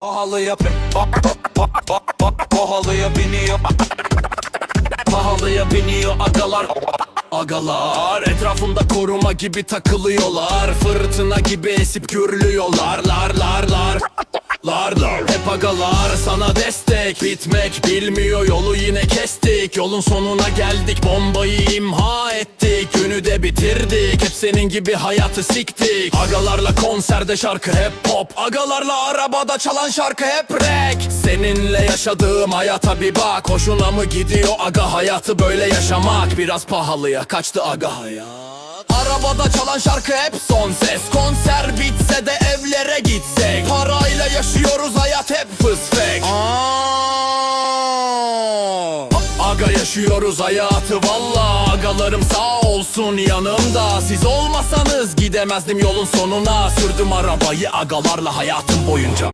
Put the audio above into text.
Pahalıya Pahalıya biniyor. Pahalıya biniyor agalar. Agalar etrafında koruma gibi takılıyorlar. Fırtına gibi esip gürlüyorlar. Lar lar lar Lar lar. Hep agalar sana destek. Bitmek bilmiyor yolu yine kestik. Yolun sonuna geldik bombayı imha ettik. Günü de bitirdik senin gibi hayatı siktik. Agalarla konserde şarkı hep pop. Agalarla arabada çalan şarkı hep rap. Seninle yaşadığım hayata bir bak. Hoşuna mı gidiyor aga hayatı böyle yaşamak? Biraz pahalıya kaçtı aga hayat. Arabada çalan şarkı hep son ses. Konser bitse de evlere gitsek. Parayla yaşıyoruz hayat hep fısfek Aga yaşıyoruz hayatı valla Agalarım sağ olsun yanımda. Siz olmasanız gidemezdim yolun sonuna. Sürdüm arabayı agalarla hayatım boyunca